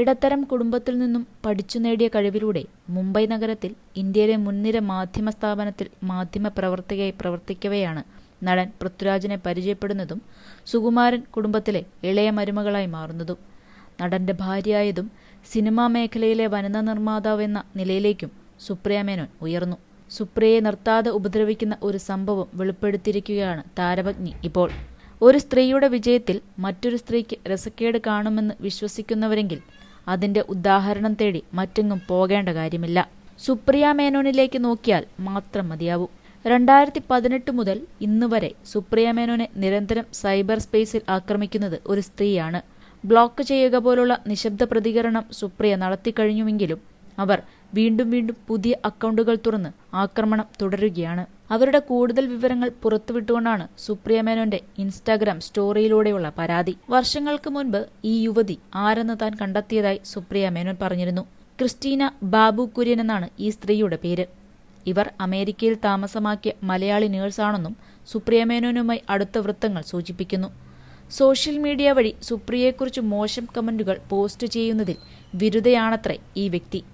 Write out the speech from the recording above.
ഇടത്തരം കുടുംബത്തിൽ നിന്നും പഠിച്ചു നേടിയ കഴിവിലൂടെ മുംബൈ നഗരത്തിൽ ഇന്ത്യയിലെ മുൻനിര മാധ്യമ സ്ഥാപനത്തിൽ മാധ്യമ പ്രവർത്തകയായി പ്രവർത്തിക്കവെയാണ് നടൻ പൃഥ്വിരാജിനെ പരിചയപ്പെടുന്നതും സുകുമാരൻ കുടുംബത്തിലെ ഇളയ മരുമകളായി മാറുന്നതും. നടന്റെ ഭാര്യയായതും സിനിമാ മേഖലയിലെ വനിതാ നിർമ്മാതാവ് എന്ന നിലയിലേക്കും സുപ്രിയ മേനോൻ ഉയർന്നു. സുപ്രിയയെ നിർത്താതെ ഉപദ്രവിക്കുന്ന ഒരു സംഭവം വെളിപ്പെടുത്തിയിരിക്കുകയാണ് താരപത്നി ഇപ്പോൾ. ഒരു സ്ത്രീയുടെ വിജയത്തിൽ മറ്റൊരു സ്ത്രീക്ക് രസക്കേട് കാണുമെന്ന് വിശ്വസിക്കുന്നവരെങ്കിൽ അതിന്റെ ഉദാഹരണം തേടി മറ്റെങ്ങും പോകേണ്ട കാര്യമില്ല. സുപ്രിയ മേനോനിലേക്ക് നോക്കിയാൽ മാത്രം മതിയാവും. രണ്ടായിരത്തി പതിനെട്ട് മുതൽ ഇന്ന് വരെ സുപ്രിയ മേനോനെ നിരന്തരം സൈബർ സ്പേസിൽ ആക്രമിക്കുന്നത് ഒരു സ്ത്രീയാണ്. ബ്ലോക്ക് ചെയ്യുക പോലുള്ള നിശബ്ദ പ്രതികരണം സുപ്രിയ നടത്തിക്കഴിഞ്ഞുവെങ്കിലും അവർ വീണ്ടും വീണ്ടും പുതിയ അക്കൗണ്ടുകൾ തുറന്ന് ആക്രമണം തുടരുകയാണ്. അവരുടെ കൂടുതൽ വിവരങ്ങൾ പുറത്തുവിട്ടുകൊണ്ടാണ് സുപ്രിയ മേനോന്റെ ഇൻസ്റ്റാഗ്രാം സ്റ്റോറിയിലൂടെയുള്ള പരാതി. വർഷങ്ങൾക്ക് മുൻപ് ഈ യുവതി ആരെന്ന് താൻ കണ്ടെത്തിയതായി സുപ്രിയ മേനോൻ പറഞ്ഞിരുന്നു. ക്രിസ്റ്റീന ബാബു കുര്യൻ എന്നാണ് ഈ സ്ത്രീയുടെ പേര്. ഇവർ അമേരിക്കയിൽ താമസമാക്കിയ മലയാളി നേഴ്സാണെന്നും സുപ്രിയ മേനോനുമായി അടുത്ത വൃത്തങ്ങൾ സൂചിപ്പിക്കുന്നു. സോഷ്യൽ മീഡിയ വഴി സുപ്രിയയെക്കുറിച്ച് മോശം കമന്റുകൾ പോസ്റ്റ് ചെയ്യുന്നതിൽ വിരുദ്ധയാണത്രേ ഈ വ്യക്തി.